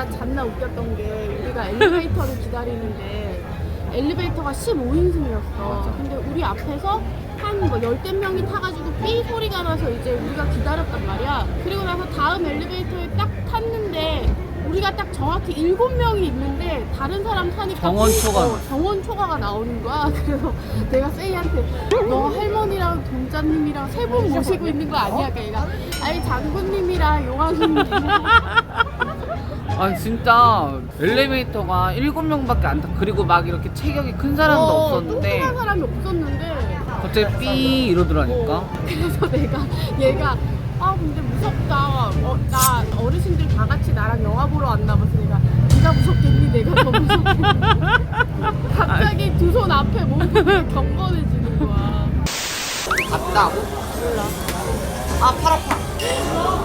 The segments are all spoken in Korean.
아까 잔나 웃겼던 게 우리가 엘리베이터를 기다리는데 엘리베이터가 15인승이었어. 근데 우리 앞에서 한뭐 열댓 명이 타가지고 삐 소리가 나서 이제 우리가 기다렸단 말이야. 그리고 나서 다음 엘리베이터에 딱 탔는데 우리가 딱 정확히 일곱 명이 있는데 다른 사람 타니까 정원 초과. 어, 정원 초과가 나오는 거야. 그래서 내가 세이한테 너 할머니랑 동자님이랑 세 분 모시고 있는 거 아니야? 그러니까 얘가 아니 장군님이랑 용왕님이랑 아니 진짜 엘리베이터가 7명밖에 안 타. 그리고 막 이렇게 체격이 큰 사람도 어, 없었는데 뚱뚱한 사람이 없었는데 갑자기 삐 이러더라니까. 그래서 내가 얘가 아 근데 무섭다 어, 나 어르신들 다 같이 나랑 영화 보러 왔나 봐서 내가 네가 무섭겠니 내가 더 무섭겠니 갑자기 두 손 앞에 모으고 경건해지는 거야 갔다고? 몰라 아 팔 아파.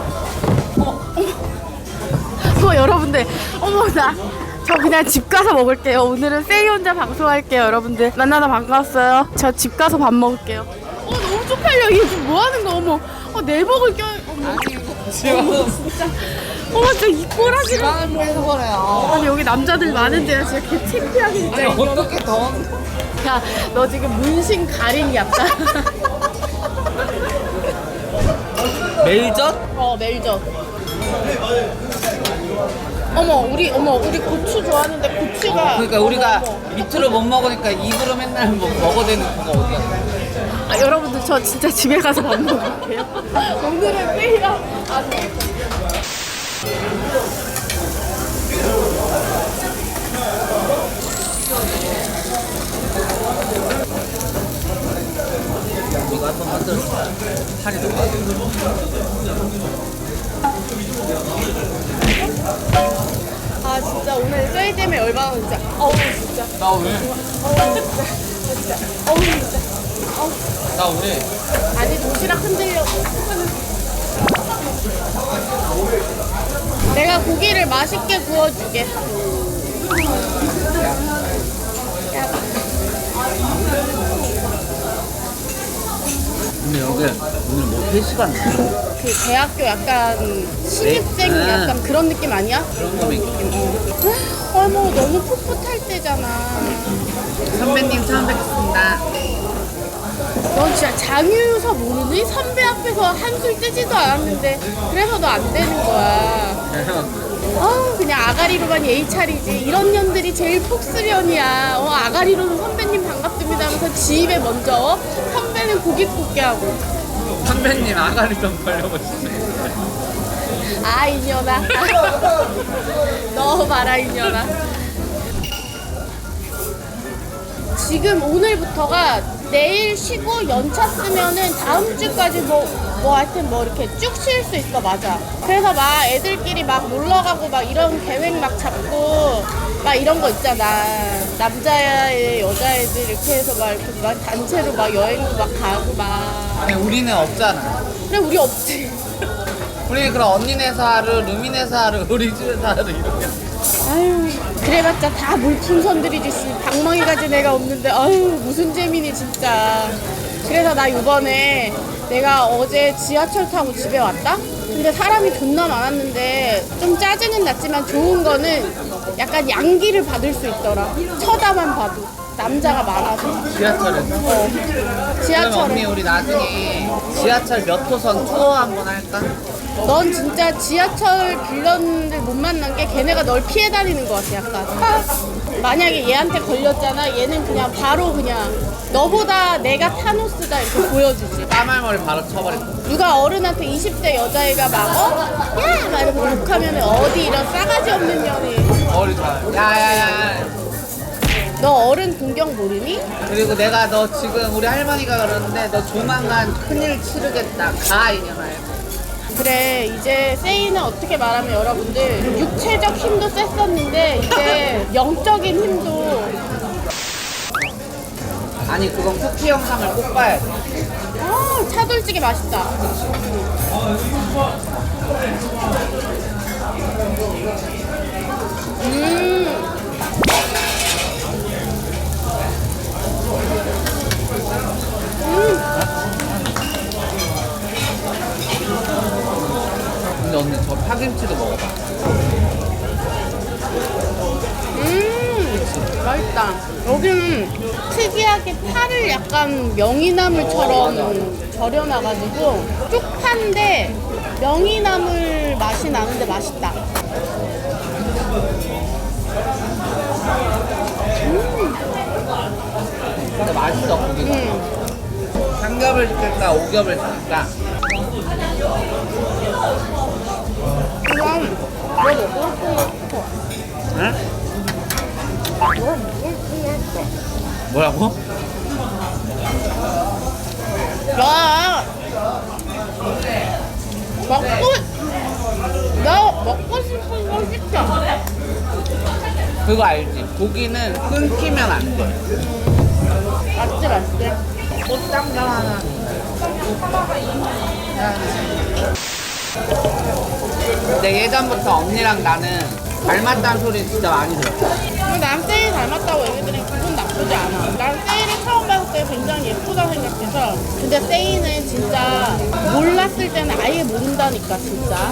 어 여러분들. 어머 나 저 그냥 집 가서 먹을게요. 오늘은 세이 혼자 방송할게요 여러분들. 만나서 반가웠어요. 저 집 가서 밥 먹을게요. 어 너무 쪽팔려. 이게 지금 뭐 하는 거 어머. 어 내복을 껴 어머. 지금 진짜. 어머 진짜 이 꼬라지를. 아니 여기 남자들 많은데 나 진짜 개 창피하게 진짜 아니 어떻게 더? 야 너 지금 문신 가린 얍다 멜젓? 어 멜젓 어머 우리 어머 우리 고추 좋아하는데 고추가 그러니까 어머, 우리가 어머. 밑으로 못 먹으니까 입으로 맨날 뭐 먹어대는 그거 어디야? 아, 여러분들 저 진짜 집에 가서 밥 먹을게요 오늘은 페이랑 안 돼. 이거 한번 만들어. 살이 너무 아 세이 때문에 열받아 진짜. 어우 진짜. 나 오늘. 어우 진짜. 진짜. 어우 진짜. 나 오늘. 아니 도시락 흔들려고 내가 고기를 맛있게 구워줄게 오늘 여기 오늘 뭐 회식한 그 대학교 약간 신입생 네. 약간 그런 느낌 아니야? 그런 거 있고. 어. 어머 너무 풋풋할 때잖아 선배님 처음 뵙겠습니다. 넌 진짜 장유서 모르니? 선배 앞에서 한술 뜨지도 않았는데 그래서 너 안 되는 거야 아 그냥 아가리로만 예의 차리지 이런 년들이 제일 폭스련이야 어 아가리로는 선배님 하면서 지 입에 먼저 어? 선배는 고기 굽게 하고 선배님 아가리 좀 벌려보시죠. 아 이년아 너 봐라 이년아 지금 오늘부터가 내일 쉬고 연차 쓰면은 다음 주까지 뭐, 뭐 하여튼 뭐 이렇게 쭉 쉴 수 있어 맞아. 그래서 막 애들끼리 막 놀러 가고 막 이런 계획 막 잡고 막 이런 거 있잖아. 남자애 여자애들 이렇게 해서 막 이렇게 막 단체로 막 여행도 막 가고 막. 아니 우리는 없잖아. 그래 우리 없지. 우리 그럼 언니네서 하루, 루미네서 하루, 우리 집에서 하루 이렇게. 아유 그래봤자 다 물풍선들이지 씨 방망이 가진 애가 없는데 아유 무슨 재미니 진짜 그래서 나 이번에 내가 어제 지하철 타고 집에 왔다? 근데 사람이 존나 많았는데 좀 짜증은 났지만 좋은 거는 약간 양기를 받을 수 있더라 쳐다만 봐도 남자가 많아서 지하철에서. 어. 그럼 언니 지하철에 우리 나중에 지하철 몇 호선 투어 한번 할까? 넌 진짜 지하철 빌런들 못 만난 게 걔네가 널 피해 다니는 것 같아 약간 아, 만약에 얘한테 걸렸잖아 얘는 그냥 바로 그냥 너보다 내가 타노스다 이렇게 보여주지 까말머리 바로 쳐버릴 거. 누가 어른한테 20대 여자애가 막 어? 야! 막 이러고 욕하면 어디 이런 싸가지 없는 년이 머리 잘. 야야야. 너 어른 공경 모르니? 그리고 내가 너 지금 우리 할머니가 그러는데 너 조만간 큰일 치르겠다. 가 이년아. 그래 이제 세이는 어떻게 말하면 여러분들 육체적 힘도 셌었는데 이제 영적인 힘도 아니 그건 쿠키 영상을 꼭 봐야 돼. 아 차돌찌개 맛있다 음. 약간 명이나물처럼 절여놔가지고 쪽파인데 명이나물 맛이 나는데 맛있다. 근데 맛있어 고기가. 음. 삼겹을 시킬까 오겹을 시킬까? 그럼 뭐 먹고 싶어? 응? 뭐 먹고 싶어? 뭐라고? 야 먹고 나 먹고 싶은 거 시켜. 그거 알지? 고기는 끊기면 안 돼. 맞지 맞지. 꽃장갑 하나. 근데 예전부터 언니랑 나는 닮았다는 소리 진짜 많이 들었어. 세일 닮았다고 얘기들이 기분 나쁘지 않아. 때 굉장히 예쁘다 생각해서. 근데 세이는 진짜 몰랐을 때는 아예 모른다니까, 진짜.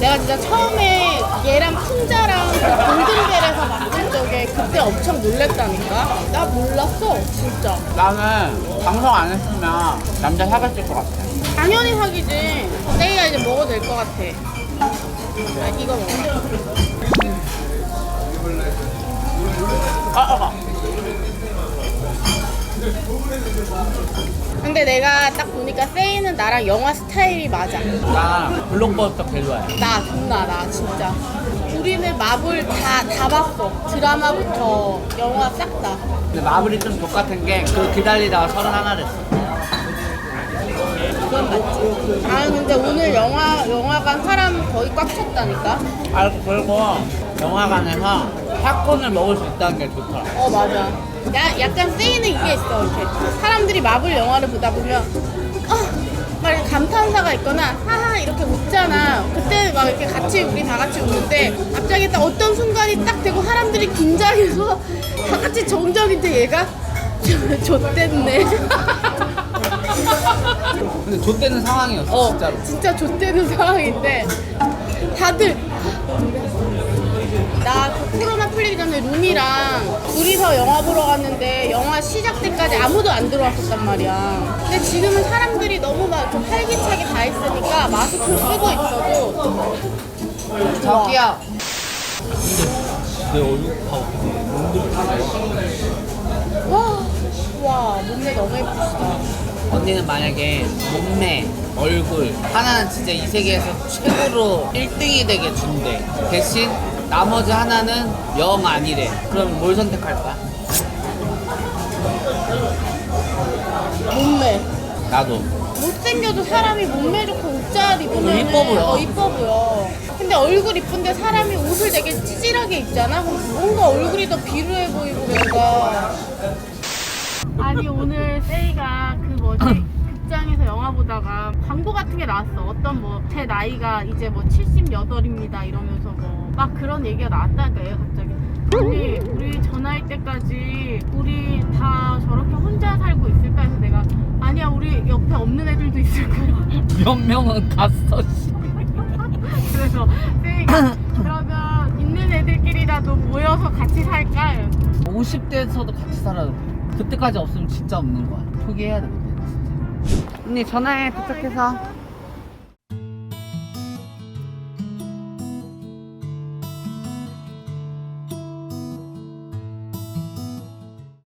내가 진짜 처음에 얘랑 풍자랑 그 골든벨에서 만든 적에 그때 엄청 놀랬다니까. 나 몰랐어, 진짜. 나는 방송 안 했으면 남자 사귀었을 것 같아. 당연히 사귀지. 세이가 이제 먹어도 될 것 같아. 아, 이거 먹어. 아, 아, 아. 근데 내가 딱 보니까 세이는 나랑 영화 스타일이 맞아. 나 블록버스터 벨로야. 나 존나 나 진짜 우리는 마블 다, 다 봤어 드라마부터 영화 싹 다 근데 마블이 좀 똑같은 게 그 기다리다가 서른 하나 됐어. 그건 맞지 아 근데 오늘 영화 영화관 사람 거의 꽉 찼다니까 아 그리고 영화관에서 팝콘을 먹을 수 있다는 게 좋더라. 어 맞아 야, 약간 세이는 이게 있어 이렇게. 사람들이 마블 영화를 보다 보면 어, 막 이렇게 감탄사가 있거나 하하 이렇게 웃잖아. 그때 막 이렇게 같이 우리 다 같이 웃는데 갑자기 딱 어떤 순간이 딱 되고 사람들이 긴장해서 다 같이 정적인데 얘가? 좆됐네. 근데 좆되는 상황이었어 어, 진짜로. 진짜 좆되는 상황인데 다들 나 그 코로나 풀리기 전에 룸이랑 둘이서 영화 보러 갔는데 영화 시작 때까지 아무도 안 들어왔었단 말이야. 근데 지금은 사람들이 너무 막 이렇게 활기차게 다 있으니까 마스크 쓰고 있어도 저기요. 내 얼굴 봐. 와, 와 몸매 너무 예쁘시다. 언니는 만약에 몸매, 얼굴 하나는 진짜 이 세계에서 최고로 1등이 되게 준대. 대신 나머지 하나는 영 아니래. 그럼 뭘 선택할 거야? 몸매. 나도. 못생겨도 사람이 몸매 좋고 옷잘 입으면 이뻐 보여. 어, 이뻐 보여. 근데 얼굴 이쁜데 사람이 옷을 되게 찌질하게 입잖아? 그럼 뭔가 얼굴이 더 비루해 보이고 뭔가. 아니 오늘 세이가 그 뭐지 극장에서 영화 보다가 광고 같은 게 나왔어. 어떤 뭐 제 나이가 이제 뭐 78입니다 이러면서 뭐 막 그런 얘기가 나왔다니까 얘가 갑자기. 아니 우리 저 나이 때까지 우리 다 저렇게 혼자 살고 있을까 해서 내가 아니야 우리 옆에 없는 애들도 있을 거야. 몇 명은 갔어. 씨. 그래서 세이가 그러면 있는 애들끼리라도 모여서 같이 살까? 50대에서도 같이 살아도 돼. 그때까지 없으면 진짜 없는 거야. 포기해야 돼. 그때 진짜. 언니 전화해 도착해서.